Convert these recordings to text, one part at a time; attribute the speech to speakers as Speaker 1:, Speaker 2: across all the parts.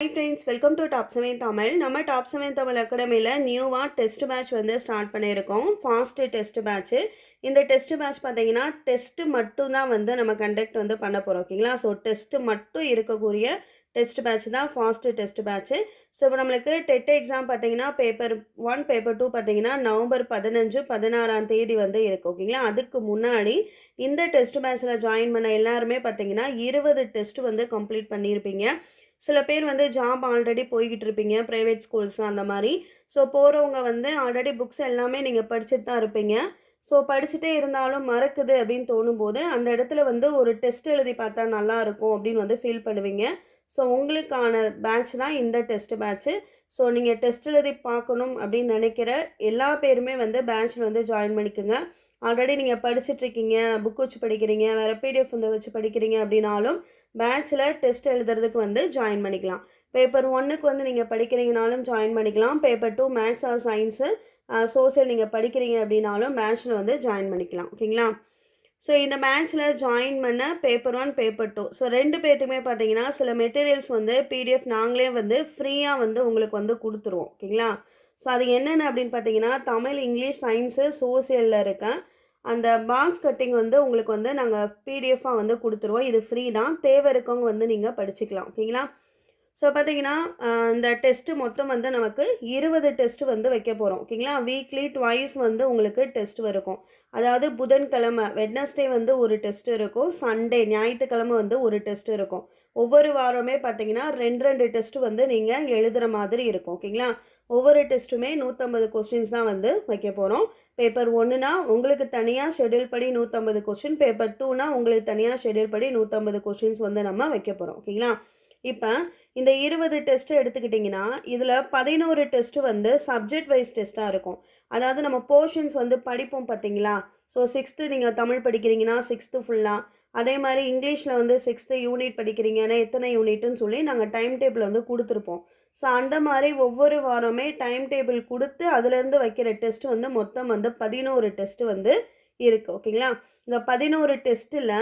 Speaker 1: Hi friends welcome to top seven Tamil நம்ம top seven Tamil அகாடமியில் நியூவாக டெஸ்ட் பேட்ச் வந்து ஸ்டார்ட் பண்ணியிருக்கோம். ஃபாஸ்ட்டு டெஸ்ட் பேட்ச்சு இந்த டெஸ்ட் பேட்ச் பார்த்தீங்கன்னா டெஸ்ட்டு மட்டும்தான் வந்து நம்ம கண்டக்ட் வந்து பண்ண போகிறோம் ஓகேங்களா? ஸோ டெஸ்ட்டு மட்டும் இருக்கக்கூடிய டெஸ்ட் பேட்ச் தான் ஃபாஸ்ட்டு டெஸ்ட் பேட்ச்சு ஸோ இப்போ நம்மளுக்கு டெட் எக்ஸாம் பார்த்தீங்கன்னா பேப்பர் ஒன் பேப்பர் டூ பார்த்தீங்கன்னா நவம்பர் பதினஞ்சு பதினாறாம் தேதி வந்து இருக்குது ஓகேங்களா? அதுக்கு முன்னாடி இந்த டெஸ்ட் பேட்ச்சில் ஜாயின் பண்ண எல்லாருமே பார்த்தீங்கன்னா இருபது டெஸ்ட் வந்து கம்ப்ளீட் பண்ணியிருப்பீங்க. சில பேர் வந்து ஜாப் ஆல்ரெடி போய்கிட்டு இருப்பீங்க ப்ரைவேட் ஸ்கூல்ஸ் அந்த மாதிரி. ஸோ போகிறவங்க வந்து ஆல்ரெடி புக்ஸ் எல்லாமே நீங்கள் படிச்சுட்டு தான் இருப்பீங்க. ஸோ படிச்சுட்டே இருந்தாலும் மறக்குது அப்படின்னு தோணும்போது அந்த இடத்துல வந்து ஒரு டெஸ்ட் எழுதி பார்த்தா நல்லாயிருக்கும் அப்படின்னு வந்து ஃபீல் பண்ணுவீங்க. ஸோ உங்களுக்கான பேட்ச் தான் இந்த டெஸ்ட் பேட்ச்சு ஸோ நீங்கள் டெஸ்ட் எழுதி பார்க்கணும் அப்படின்னு நினைக்கிற எல்லா பேருமே வந்து பேட்ச்சில் வந்து ஜாயின் பண்ணிக்கோங்க. ஆல்ரெடி நீங்கள் படிச்சுட்ருக்கீங்க புக் வச்சு படிக்கிறீங்க வேறு பிடிஎஃப் இந்த வச்சு படிக்கிறீங்க அப்படின்னாலும் பேட்ச்சில் டெஸ்ட் எழுதுறதுக்கு வந்து ஜாயின் பண்ணிக்கலாம். பேப்பர் ஒன்றுக்கு வந்து நீங்கள் படிக்கிறீங்கனாலும் ஜாயின் பண்ணிக்கலாம். Paper two maths or science social நீங்கள் படிக்கிறீங்க அப்படின்னாலும் மேட்ச்சில் வந்து ஜாயின் பண்ணிக்கலாம். ஓகேங்களா ஸோ இந்த மேட்ச்சில் ஜாயின் பண்ண paper one paper two so ரெண்டு பேர்த்துக்குமே பார்த்தீங்கன்னா சில மெட்டீரியல்ஸ் வந்து பிடிஎஃப் நாங்களே வந்து ஃப்ரீயாக வந்து உங்களுக்கு வந்து கொடுத்துருவோம். ஓகேங்களா ஸோ அது என்னென்ன அப்படின்னு பார்த்தீங்கன்னா தமிழ் இங்கிலீஷ் சயின்ஸு சோசியலில் இருக்க அந்த பாக்ஸ் கட்டிங் வந்து உங்களுக்கு வந்து நாங்கள் பிடிஎஃபாக வந்து கொடுத்துருவோம். இது ஃப்ரீ தான். தேவை இருக்கவங்க வந்து நீங்கள் படிச்சுக்கலாம். ஓகேங்களா ஸோ பார்த்தீங்கன்னா இந்த டெஸ்ட்டு மொத்தம் வந்து நமக்கு இருபது டெஸ்ட் வந்து வைக்க போகிறோம் ஓகேங்களா வீக்லி ட்வைஸ் வந்து உங்களுக்கு டெஸ்ட் இருக்கும் அதாவது புதன்கிழமை வெட்னஸ்டே வந்து ஒரு டெஸ்ட் இருக்கும். சண்டே ஞாயிற்றுக்கிழமை வந்து ஒரு டெஸ்ட் இருக்கும். ஒவ்வொரு வாரமே பார்த்தீங்கன்னா ரெண்டு ரெண்டு டெஸ்ட் வந்து நீங்கள் எழுதுகிற மாதிரி இருக்கும். ஓகேங்களா ஒவ்வொரு டெஸ்ட்டுமே நூற்றம்பது கொஸ்டின்ஸ் தான் வந்து வைக்க போகிறோம் பேப்பர் ஒன்றுனா உங்களுக்கு தனியாக ஷெடியூல் படி நூற்றம்பது கொஸ்டின் பேப்பர் டூனா உங்களுக்கு தனியாக ஷெடியூல் படி நூற்றம்பது கொஸ்டின்ஸ் வந்து நம்ம வைக்க போகிறோம் ஓகேங்களா? இப்போ இந்த இருபது டெஸ்ட்டு எடுத்துக்கிட்டிங்கன்னா இதில் பதினோரு டெஸ்ட்டு வந்து சப்ஜெக்ட் வைஸ் டெஸ்ட்டாக இருக்கும். அதாவது நம்ம போர்ஷன்ஸ் வந்து படிப்போம் பார்த்தீங்களா ஸோ சிக்ஸ்த்து நீங்கள் தமிழ் படிக்கிறீங்கன்னா சிக்ஸ்த்து ஃபுல்லாக அதே மாதிரி இங்கிலீஷில் வந்து சிக்ஸ்த்து யூனிட் படிக்கிறீங்கன்னா எத்தனை யூனிட்னு சொல்லி நாங்கள் டைம் டேபிள் வந்து கொடுத்துருப்போம். ஸோ அந்த மாதிரி ஒவ்வொரு வாரமே டைம் டேபிள் கொடுத்து அதுலேருந்து வைக்கிற டெஸ்ட் வந்து மொத்தம் வந்து பதினோரு டெஸ்ட் வந்து இருக்குது ஓகேங்களா இந்த பதினோரு டெஸ்ட்டில்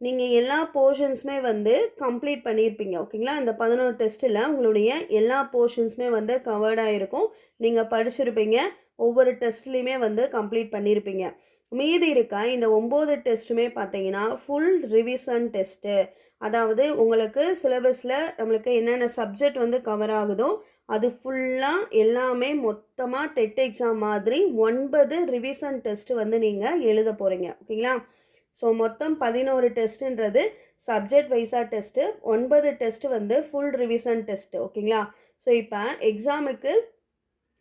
Speaker 1: நீங்கள் எல்லா போர்ஷன்ஸுமே வந்து கம்ப்ளீட் பண்ணியிருப்பீங்க ஓகேங்களா இந்த பதினோரு டெஸ்ட்டில் உங்களுடைய எல்லா போர்ஷன்ஸுமே வந்து கவர்டாக இருக்கும் நீங்கள் படிச்சிருப்பீங்க ஒவ்வொரு டெஸ்ட்லேயுமே வந்து கம்ப்ளீட் பண்ணியிருப்பீங்க மீதி இருக்க? இந்த ஒம்பது டெஸ்ட்டுமே பார்த்தீங்கன்னா ஃபுல் ரிவிசன் டெஸ்ட்டு. அதாவது உங்களுக்கு சிலபஸில் நம்மளுக்கு என்னென்ன சப்ஜெக்ட் வந்து கவர் ஆகுதோ அது ஃபுல்லாக எல்லாமே மொத்தமாக டெட் எக்ஸாம் மாதிரி ஒன்பது ரிவிசன் டெஸ்ட்டு வந்து நீங்கள் எழுத போகிறீங்க ஓகேங்களா? ஸோ மொத்தம் பதினோரு டெஸ்ட்டுன்றது சப்ஜெக்ட் வைஸாக டெஸ்ட்டு ஒன்பது டெஸ்ட்டு வந்து ஃபுல் ரிவிசன் டெஸ்ட்டு ஓகேங்களா? ஸோ இப்போ எக்ஸாமுக்கு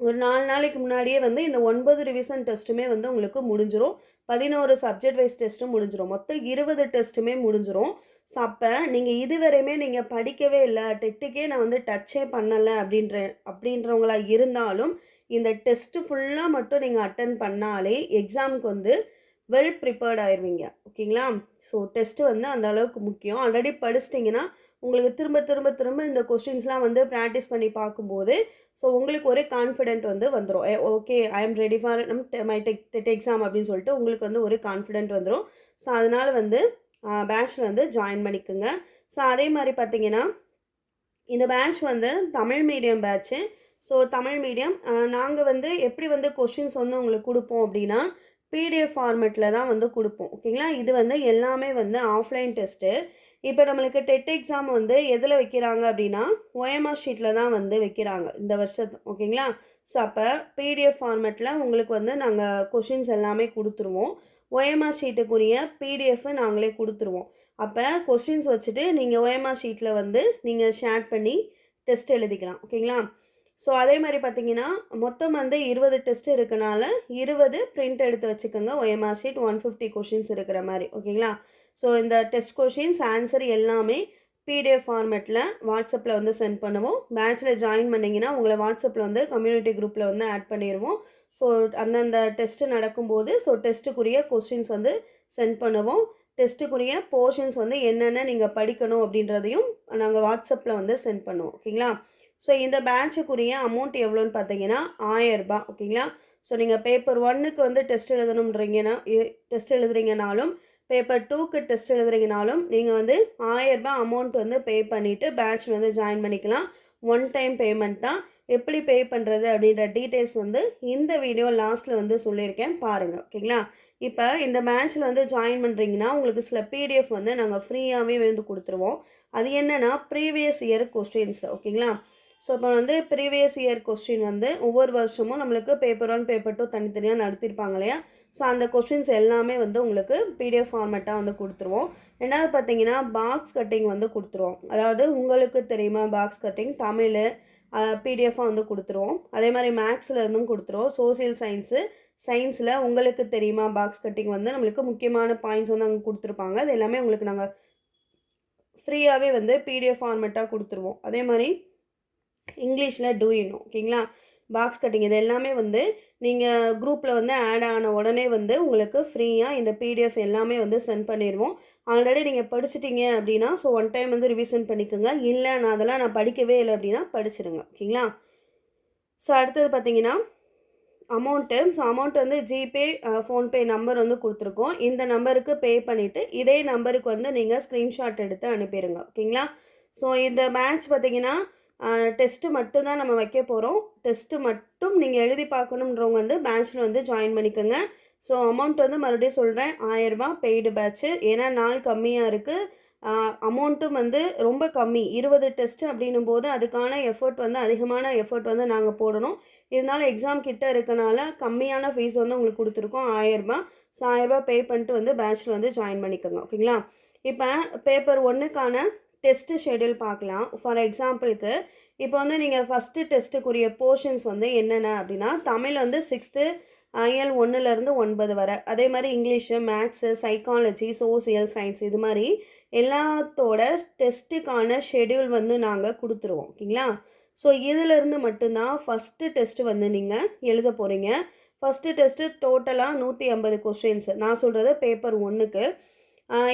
Speaker 1: ஒரு நாலு நாளைக்கு முன்னாடியே வந்து இந்த ஒன்பது ரிவிசன் டெஸ்ட்டுமே வந்து உங்களுக்கு முடிஞ்சிடும் பதினோரு சப்ஜெக்ட் வைஸ் டெஸ்ட்டும் முடிஞ்சிடும் மொத்தம் இருபது டெஸ்ட்டுமே முடிஞ்சிடும் ஸோ அப்போ நீங்கள் இதுவரையுமே நீங்கள் படிக்கவே இல்லை. டெட்டுக்கே நான் வந்து டச்சே பண்ணலை அப்படின்ற அப்படின்றவங்களா இருந்தாலும் இந்த டெஸ்ட்டு ஃபுல்லாக மட்டும் நீங்கள் அட்டன் பண்ணாலே எக்ஸாமுக்கு வந்து வெல் ப்ரிப்பேர்ட் ஆயிடுவீங்க ஓகேங்களா? ஸோ டெஸ்ட்டு வந்து அந்த அளவுக்கு முக்கியம். ஆல்ரெடி படிச்சிட்டிங்கன்னா உங்களுக்கு திரும்ப திரும்ப திரும்ப இந்த கொஸ்டின்ஸ்லாம் வந்து ப்ராக்டிஸ் பண்ணி பார்க்கும்போது ஸோ உங்களுக்கு ஒரே கான்ஃபிடென்ட் வந்து வந்துடும் okay I am ready for நம் மை டெக் டெட் எக்ஸாம் அப்படின்னு சொல்லிட்டு உங்களுக்கு வந்து ஒரு கான்ஃபிடென்ட் வந்துடும் ஸோ அதனால் வந்து பேட்ச்சில் வந்து ஜாயின் பண்ணிக்கோங்க. ஸோ அதே மாதிரி பார்த்தீங்கன்னா இந்த பேட்ச் வந்து Tamil medium batch so Tamil medium நாங்கள் வந்து எப்படி வந்து கொஸ்டின்ஸ் வந்து உங்களுக்கு கொடுப்போம் அப்படின்னா பிடிஎஃப் ஃபார்மெட்டில் தான் வந்து கொடுப்போம். ஓகேங்களா இது வந்து எல்லாமே வந்து ஆஃப்லைன் டெஸ்ட்டு இப்போ நம்மளுக்கு டெட் எக்ஸாம் வந்து எதில் வைக்கிறாங்க அப்படின்னா ஓஎம்ஆர் ஷீட்டில் தான் வந்து வைக்கிறாங்க இந்த வருஷத்து ஓகேங்களா ஸோ அப்போ பிடிஎஃப் ஃபார்மெட்டில் உங்களுக்கு வந்து நாங்கள் கொஷின்ஸ் எல்லாமே கொடுத்துருவோம். ஓஎம்ஆர் ஷீட்டுக்குரிய பிடிஎஃப் நாங்களே கொடுத்துருவோம். அப்போ கொஷின்ஸ் வச்சுட்டு நீங்கள் ஓஎம்ஆர் ஷீட்டில் வந்து நீங்கள் ஷேர் பண்ணி டெஸ்ட் எழுதிக்கலாம். ஓகேங்களா ஸோ அதே மாதிரி பார்த்தீங்கன்னா மொத்தம் வந்து இருபது டெஸ்ட் இருக்கனால இருபது பிரிண்ட் எடுத்து வச்சுக்கோங்க. OMR sheet one fifty questions இருக்கிற மாதிரி. ஓகேங்களா ஸோ இந்த டெஸ்ட் கொஷின்ஸ் ஆன்சர் எல்லாமே பிடிஎஃப் ஃபார்மேட்டில் வாட்ஸ்அப்பில் வந்து சென்ட் பண்ணுவோம். பேட்சில் ஜாயின் பண்ணிங்கன்னா உங்களை வாட்ஸ்அப்பில் வந்து கம்யூனிட்டி குரூப்பில் வந்து ஆட் பண்ணிடுவோம் ஸோ அந்தந்த டெஸ்ட்டு நடக்கும்போது ஸோ டெஸ்ட்டுக்குரிய கொஸ்டின்ஸ் வந்து சென்ட் பண்ணுவோம். டெஸ்ட்டுக்குரிய போர்ஷன்ஸ் வந்து என்னென்ன நீங்கள் படிக்கணும் அப்படின்றதையும் நாங்கள் வாட்ஸ்அப்பில் வந்து சென்ட் பண்ணுவோம். ஓகேங்களா ஸோ இந்த பேட்சுக்குரிய அமௌண்ட் எவ்வளோன்னு பார்த்தீங்கன்னா ஆயரரூபா ஓகேங்களா ஸோ நீங்கள் பேப்பர் ஒன்னுக்கு வந்து டெஸ்ட் எழுதணுன்றீங்கன்னா டெஸ்ட் எழுதுறீங்கனாலும் பேப்பர் டூக்கு டெஸ்ட் எழுதுறீங்கனாலும் நீங்கள் வந்து ஆயரரூபா அமௌண்ட் வந்து பே பண்ணிவிட்டு பேட்ச்சில் வந்து ஜாயின் பண்ணிக்கலாம். ஒன் டைம் பேமெண்ட் தான். எப்படி பே பண்ணுறது அப்படின்ற டீட்டெயில்ஸ் வந்து இந்த வீடியோ லாஸ்ட்டில் வந்து சொல்லியிருக்கேன். பாருங்கள் ஓகேங்களா இப்போ இந்த பேட்சில் வந்து ஜாயின் பண்ணுறீங்கன்னா உங்களுக்கு சில பிடிஎஃப் வந்து நாங்கள் ஃப்ரீயாகவே வந்து கொடுத்துருவோம். அது என்னென்னா ப்ரீவியஸ் இயர் கொஸ்டின்ஸ் ஓகேங்களா ஸோ இப்போ வந்து ப்ரீவியஸ் இயர் கொஸ்டின் வந்து ஒவ்வொரு வருஷமும் நம்மளுக்கு பேப்பர் ஒன் பேப்பர் டூ தனித்தனியாக நடத்திருப்பாங்க இல்லையா? ஸோ அந்த கொஸ்டின்ஸ் எல்லாமே வந்து உங்களுக்கு பிடிஎஃப் ஃபார்மேட்டாக வந்து கொடுத்துருவோம். ரெண்டாவது பார்த்தீங்கன்னா பாக்ஸ் கட்டிங் வந்து கொடுத்துருவோம். அதாவது உங்களுக்கு தெரியுமா பாக்ஸ் கட்டிங் தமிழ் பிடிஎஃபாக வந்து கொடுத்துருவோம். அதே மாதிரி மேக்ஸில் இருந்தும் கொடுத்துருவோம். சோசியல் சயின்ஸு சயின்ஸில் உங்களுக்கு தெரியுமா பாக்ஸ் கட்டிங் வந்து நம்மளுக்கு முக்கியமான பாயிண்ட்ஸ் வந்து அங்கே கொடுத்துருப்பாங்க. அது எல்லாமே உங்களுக்கு நாங்கள் ஃப்ரீயாகவே வந்து பிடிஎஃப் ஃபார்மேட்டாக கொடுத்துருவோம். அதே மாதிரி இங்கிலீஷில் டூ ஓகேங்களா? பாக்ஸ் கட்டிங் இது எல்லாமே வந்து நீங்கள் குரூப்பில் வந்து ஆட் ஆன உடனே வந்து உங்களுக்கு ஃப்ரீயாக இந்த பிடிஎஃப் எல்லாமே வந்து சென்ட் பண்ணிடுவோம் ஆல்ரெடி நீங்கள் படிச்சிட்டிங்க அப்படின்னா ஸோ ஒன் டைம் வந்து ரிவிஷன் பண்ணிக்கோங்க. இல்லை நான் அதெல்லாம் நான் படிக்கவே இல்லை அப்படின்னா படிச்சிடுங்க ஓகேங்களா? ஸோ அடுத்தது பார்த்தீங்கன்னா அமௌண்ட்டு ஸோ அமௌண்ட் வந்து ஜிபே ஃபோன்பே நம்பர் வந்து கொடுத்துருக்கோம். இந்த நம்பருக்கு பே பண்ணிவிட்டு இதே நம்பருக்கு வந்து நீங்கள் ஸ்க்ரீன்ஷாட் எடுத்து அனுப்பிடுங்க ஓகேங்களா? ஸோ இந்த மேட்ச் பார்த்தீங்கன்னா டெஸ்ட்டு மட்டும்தான் நம்ம வைக்க போகிறோம் டெஸ்ட்டு மட்டும் நீங்கள் எழுதி பார்க்கணுன்றவங்க வந்து பேட்சில் வந்து ஜாயின் பண்ணிக்கோங்க. ஸோ அமௌண்ட் வந்து மறுபடியும் சொல்கிறேன் ஆயரரூபா பெய்டு பேட்ச்சு ஏன்னா நாள் கம்மியாக இருக்குது அமௌண்ட்டும் வந்து ரொம்ப கம்மி. இருபது டெஸ்ட்டு அப்படின்னும் போது அதுக்கான எஃபர்ட் வந்து அதிகமான எஃபர்ட் வந்து நாங்கள் போடணும். இருந்தாலும் எக்ஸாம் கிட்டே இருக்கனால கம்மியான ஃபீஸ் வந்து உங்களுக்கு கொடுத்துருக்கோம். ஆயரரூபா ஸோ ஆயரரூபா பே பண்ணிட்டு வந்து பேட்சில் வந்து ஜாயின் பண்ணிக்கோங்க. ஓகேங்களா? இப்போ பேப்பர் ஒன்றுக்கான டெஸ்ட்டு ஷெடியூல் பார்க்கலாம். ஃபார் எக்ஸாம்பிளுக்கு இப்போ வந்து நீங்கள் ஃபஸ்ட்டு டெஸ்ட்டுக்குரிய போர்ஷன்ஸ் வந்து என்னென்ன அப்படின்னா தமிழ் வந்து சிக்ஸ்த்து ஐஎல் ஒன்றுலேருந்து ஒன்பது வரை. அதே மாதிரி English maths psychology social science இது மாதிரி எல்லாத்தோட டெஸ்ட்டுக்கான ஷெடியூல் வந்து நாங்கள் கொடுத்துருவோம். ஓகேங்களா? ஸோ இதிலிருந்து மட்டும்தான் ஃபஸ்ட்டு டெஸ்ட்டு வந்து நீங்கள் எழுத போகிறீங்க ஃபஸ்ட்டு டெஸ்ட்டு டோட்டலாக நூற்றி ஐம்பது கொஸ்டின்ஸு நான் சொல்கிறது பேப்பர் ஒன்றுக்கு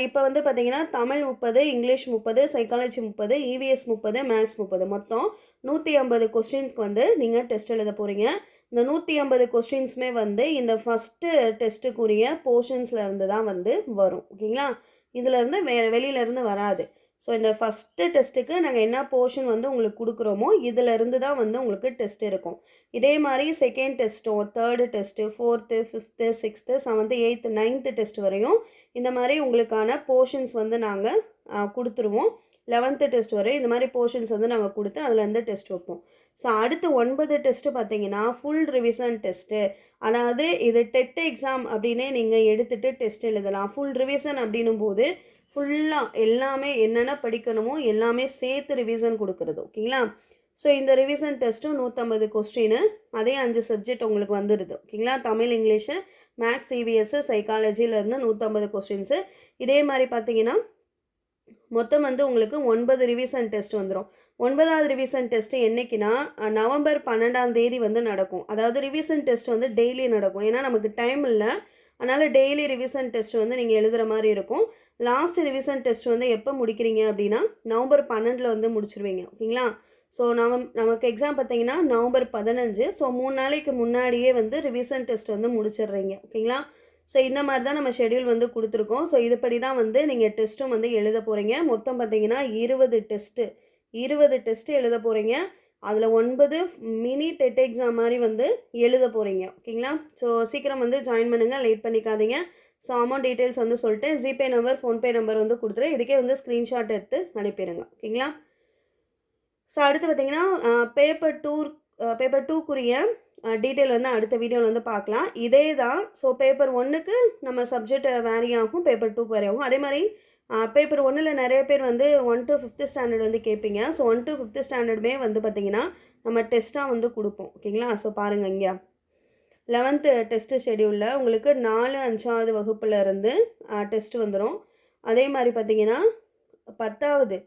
Speaker 1: இப்போ வந்து பார்த்தீங்கன்னா தமிழ் முப்பது இங்கிலீஷ் முப்பது சைக்காலஜி முப்பது இவிஎஸ் முப்பது மேக்ஸ் முப்பது. மொத்தம் நூற்றி ஐம்பது கொஸ்டின்ஸ்க்கு வந்து நீங்கள் டெஸ்ட் எழுத போகிறீங்க இந்த நூற்றி ஐம்பது கொஸ்டின்ஸுமே வந்து இந்த ஃபஸ்ட்டு டெஸ்ட்டுக்குரிய போர்ஷன்ஸில் இருந்து தான் வந்து வரும். ஓகேங்களா? இதிலேருந்து வேறு வெளியிலேருந்து வராது. ஸோ இந்த ஃபஸ்ட்டு டெஸ்ட்டுக்கு நாங்கள் என்ன போர்ஷன் வந்து உங்களுக்கு கொடுக்குறோமோ இதிலிருந்து தான் வந்து உங்களுக்கு டெஸ்ட் இருக்கும். இதே மாதிரி செகண்ட் டெஸ்ட்டும் third test fourth fifth sixth seventh eighth ninth test வரையும் இந்த மாதிரி உங்களுக்கான போர்ஷன்ஸ் வந்து நாங்கள் கொடுத்துருவோம். லெவன்த்து டெஸ்ட் வரையும் இந்த மாதிரி போர்ஷன்ஸ் வந்து நாங்கள் கொடுத்து அதுலேருந்து டெஸ்ட் வைப்போம். ஸோ அடுத்து ஒன்பது டெஸ்ட்டு பார்த்தீங்கன்னா ஃபுல் ரிவிசன் டெஸ்ட்டு அதாவது இது டெட் எக்ஸாம் அப்படின்னே நீங்கள் எடுத்துகிட்டு டெஸ்ட் எழுதலாம். ஃபுல் ரிவிசன் அப்படின்னும் போது ஃபுல்லாக எல்லாமே என்னென்ன படிக்கணுமோ எல்லாமே சேர்த்து ரிவிஷன் கொடுக்குறது ஓகேங்களா? ஸோ இந்த ரிவிஷன் டெஸ்ட்டும் நூற்றம்பது கொஸ்டின் அதே அஞ்சு சப்ஜெக்ட் உங்களுக்கு வந்துடுது ஓகேங்களா? தமிழ் இங்கிலீஷு மேக்ஸ் சிபிஎஸ்ஸு சைக்காலஜியிலேருந்து நூற்றம்பது கொஸ்டின்ஸு இதே மாதிரி பார்த்தீங்கன்னா மொத்தம் வந்து உங்களுக்கு ஒன்பது ரிவிஷன் டெஸ்ட் வந்துடும் ஒன்பதாவது ரிவிஷன் டெஸ்ட்டு என்றைக்குன்னா நவம்பர் பன்னெண்டாம் தேதி வந்து நடக்கும். அதாவது ரிவிஷன் டெஸ்ட் வந்து டெய்லி நடக்கும். ஏன்னா நமக்கு டைம் இல்லை. அதனால் டெய்லி ரிவிஷன் டெஸ்ட் வந்து நீங்கள் எழுதுகிற மாதிரி இருக்கும். லாஸ்ட் ரிவிஷன் டெஸ்ட் வந்து எப்போ முடிக்கிறீங்க அப்படின்னா நவம்பர் பன்னெண்டில் வந்து முடிச்சிருவீங்க. ஓகேங்களா? ஸோ நம்ம நமக்கு எக்ஸாம் பார்த்தீங்கன்னா நவம்பர் பதினஞ்சு. ஸோ மூணு நாளைக்கு முன்னாடியே வந்து ரிவிஷன் டெஸ்ட் வந்து முடிச்சிடுறீங்க. ஓகேங்களா? ஸோ இந்த மாதிரி தான் நம்ம ஷெடியூல் வந்து கொடுத்துருக்கோம். ஸோ இதுபடி தான் வந்து நீங்கள் டெஸ்ட்டும் வந்து எழுத போகிறீங்க மொத்தம் பார்த்தீங்கன்னா இருபது டெஸ்ட்டு இருபது டெஸ்ட்டு எழுத போகிறீங்க அதில் ஒன்பது மினி டெட் எக்ஸாம் மாதிரி வந்து எழுத போகிறீங்க ஓகேங்களா? ஸோ சீக்கிரம் வந்து ஜாயின் பண்ணுங்கள் லேட் பண்ணிக்காதீங்க. ஸோ அமௌண்ட் டீட்டெயில்ஸ் வந்து சொல்லிட்டு ஜிபே நம்பர் ஃபோன்பே நம்பர் வந்து கொடுத்துரு இதுக்கே வந்து ஸ்க்ரீன்ஷாட் எடுத்து அனுப்பிடுங்க ஓகேங்களா? ஸோ அடுத்து பார்த்தீங்கன்னா பேப்பர் டூர் பேப்பர் டூக்குரிய டீட்டெயில் வந்து அடுத்த வீடியோவில் வந்து பார்க்கலாம் இதே தான் ஸோ பேப்பர் ஒன்றுக்கு நம்ம சப்ஜெக்ட் வேரி ஆகும் பேப்பர் டூக்கு வேரி ஆகும் அதே மாதிரி பேப்பர் ஒன்றில் நிறைய பேர் வந்து ஒன் டு ஃபிஃப்த்து ஸ்டாண்டர்ட் வந்து கேட்பீங்க. ஸோ ஒன் டு ஃபிஃப்த்து ஸ்டாண்டர்டுமே வந்து பார்த்திங்கன்னா நம்ம டெஸ்ட்டாக வந்து கொடுப்போம். ஓகேங்களா ஸோ பாருங்கள் இங்கே. லெவன்த்து டெஸ்ட்டு ஷெடியூலில் உங்களுக்கு நாலு அஞ்சாவது வகுப்பில் இருந்து டெஸ்ட்டு வந்துடும் அதே மாதிரி பார்த்தீங்கன்னா பத்தாவது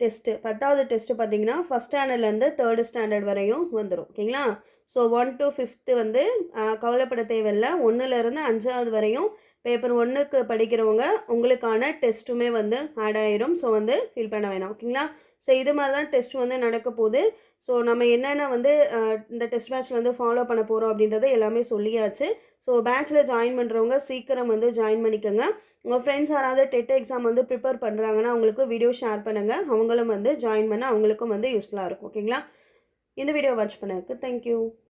Speaker 1: டெஸ்ட்டு பத்தாவது டெஸ்ட்டு பார்த்தீங்கன்னா ஃபஸ்ட் ஸ்டாண்டர்ட்லேருந்து தேர்டு ஸ்டாண்டர்ட் வரையும் வந்துடும் ஓகேங்களா ஸோ ஒன் டு ஃபிஃப்த்து வந்து கவலைப்பட தேவையில்லை. ஒன்றுலேருந்து அஞ்சாவது வரையும் பேப்பர் ஒன்றுக்கு படிக்கிறவங்க உங்களுக்கான டெஸ்ட்டுமே வந்து ஆட் ஆயிரும். ஸோ வந்து ஃபில் பண்ண வேணாம். ஓகேங்களா ஸோ இது மாதிரி தான் டெஸ்ட் வந்து நடக்க போகுது. ஸோ நம்ம என்னென்ன வந்து இந்த டெஸ்ட் பேட்ச்சில் வந்து ஃபாலோ பண்ண போகிறோம் அப்படின்றத எல்லாமே சொல்லியாச்சு. ஸோ பேட்ச்சில் ஜாயின் பண்ணுறவங்க சீக்கிரம் வந்து ஜாயின் பண்ணிக்கோங்க. உங்கள் ஃப்ரெண்ட்ஸ் யாராவது டெட் எக்ஸாம் வந்து ப்ரிப்பேர் பண்ணுறாங்கன்னா அவங்களுக்கு வீடியோ ஷேர் பண்ணுங்கள் அவங்களும் வந்து ஜாயின் பண்ண அவங்களுக்கும் வந்து யூஸ்ஃபுல்லாக இருக்கும். ஓகேங்களா இந்த வீடியோ வாட்ச் பண்ணதுக்கு தேங்க்யூ